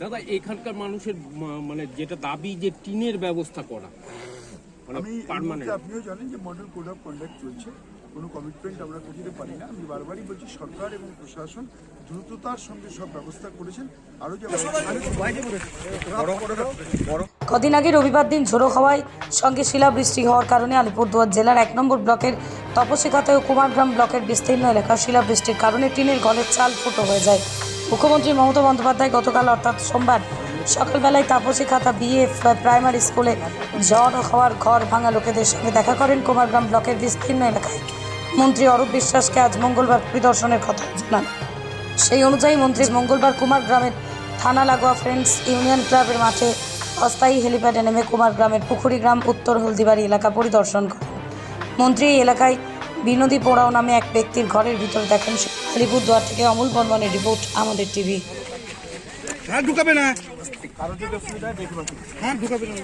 দাদা এখানকার মানুষের মানে যেটা দাবি যে টিনের ব্যবস্থা করা মানে আপনিও জানেন যে মডেল কোড অফ কন্ডাক্ট চলছে। কোনো কমিটমেন্ট আমরা করতে পারি না। আমি বারবারই বলছি সরকার এবং প্রশাসন দ্রুততার সঙ্গে সব ব্যবস্থা করেছেন। আরও যে কদিন আগে রবিবার দিন ঝোড়ো হওয়ায় সঙ্গে শিলাবৃষ্টি হওয়ার কারণে আলিপুরদুয়ার জেলার এক নম্বর ব্লকের তপসিকাতে ও কুমারগ্রাম ব্লকের বিস্তীর্ণ এলাকা শিলাবৃষ্টির কারণে টিনের ঘরের চাল ফুটো হয়ে যায়। মুখ্যমন্ত্রী মমতা বন্দ্যোপাধ্যায় গতকাল, অর্থাৎ সোমবার, সকালবেলায় তাপসী খাতা বিএফ প্রাইমারি স্কুলে ঝড় হওয়ার ঘর ভাঙা লোকেদের সঙ্গে দেখা করেন কুমারগ্রাম ব্লকের বিস্তীর্ণ এলাকায়। মন্ত্রী অরূপ বিশ্বাসকে আজ মঙ্গলবার পরিদর্শনের কথা জানান। সেই অনুযায়ী মন্ত্রী মঙ্গলবার কুমার গ্রামের থানা লাগোয়া ফ্রেন্ডস ইউনিয়ন ক্লাবের মাঠে অস্থায়ী হেলিপ্যাডে নেমে কুমার গ্রামের পুকুরি গ্রাম উত্তর হলদিবাড়ি এলাকা পরিদর্শন করেন। মন্ত্রী এলাকায় বিনোদী পোড়াও নামে এক ব্যক্তির ঘরের ভিতর দেখেন আলিপুরদুয়ার থেকে অমল বর্মনের রিপোর্ট আমাদের টিভি। হ্যাঁ ঢুকাবে না। হ্যাঁ ঢুকাবে না।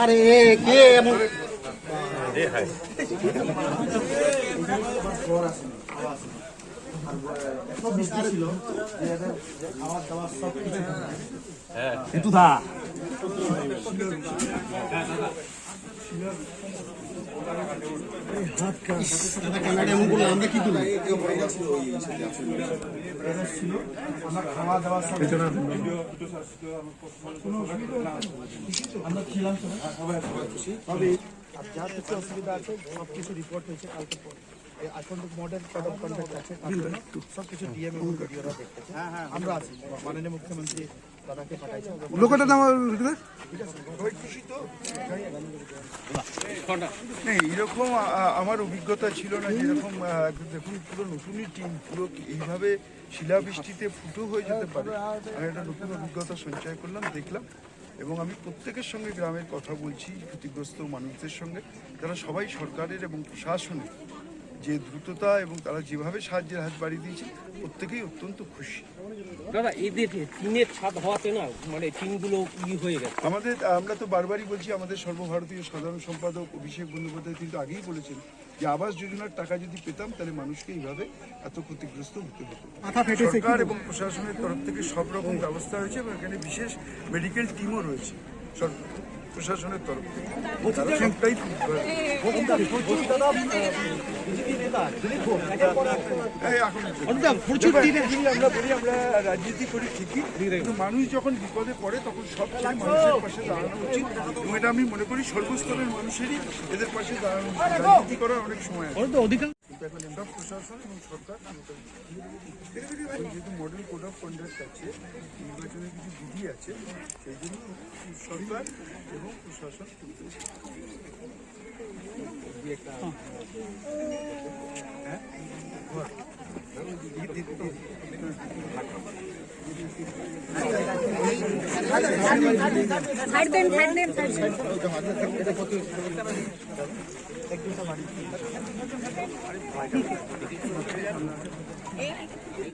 আরে কে এমন? কিন্তু দা আমরা ছিলাম তবে যা কিছু অসুবিধা আছে সব কিছু রিপোর্ট হয়েছে কালকে পরে এখন মডেল কোড অফ কন্ডাক্ট আছে সব কিছু ডিএম এবং ভিডিওরা দেখতেছে আমরা আছি মাননীয় মুখ্যমন্ত্রী দাদাকে পাঠাইছে লোকটা নাম নেই এরকম আমার অভিজ্ঞতা ছিল না যেরকম দেখুন পুরো নতুনই টিম পুরো এইভাবে শিলাবৃষ্টিতে ফুটো হয়ে যেতে পারে। আমি একটা নতুন অভিজ্ঞতা সঞ্চয় করলাম দেখলাম। এবং আমি প্রত্যেকের সঙ্গে গ্রামের কথা বলছি ক্ষতিগ্রস্ত মানুষদের সঙ্গে। তারা সবাই সরকারের এবং প্রশাসনের যে দ্রুততা এবং তারা যেভাবে সাহায্যের হাত বাড়িয়ে দিয়েছে প্রত্যেকেই অত্যন্ত খুশি। দাদা এদের টিনের ছাদ হওয়াতে না মানে টিনগুলো ই হয়ে গেছে। আমাদের আমরা তো বারবারই বলছি আমাদের সর্বভারতীয় সাধারণ সম্পাদক অভিষেক বন্দ্যোপাধ্যায় কিন্তু আগেই বলেছেন যে আবাস যোজনার টাকা যদি পেতাম তাহলে মানুষকে এইভাবে এত ক্ষতিগ্রস্ত হতে হতো। সরকার এবং প্রশাসনের তরফ থেকে সব রকম ব্যবস্থা হয়েছে এবং এখানে বিশেষ মেডিকেল টিমও রয়েছে প্রশাসনের তরফ থেকে। তারা সবটাই আমরা বলি আমরা রাজনীতি করি ঠিকই কিন্তু মানুষ যখন বিপদে পড়ে তখন সব মানুষের পাশে দাঁড়ানো উচিত। এবং এটা আমি মনে করি সর্বস্তরের মানুষেরই এদের পাশে দাঁড়ানো উচিত। রাজনীতি করার অনেক সময় সব প্রশাসন এবং সরকার যেহেতু মডেল কোড অফ কন্ডাক্ট আছে নির্বাচনের কিছু বিধি আছে সেই জন্য সরকার এবং প্রশাসন হ্যাঁ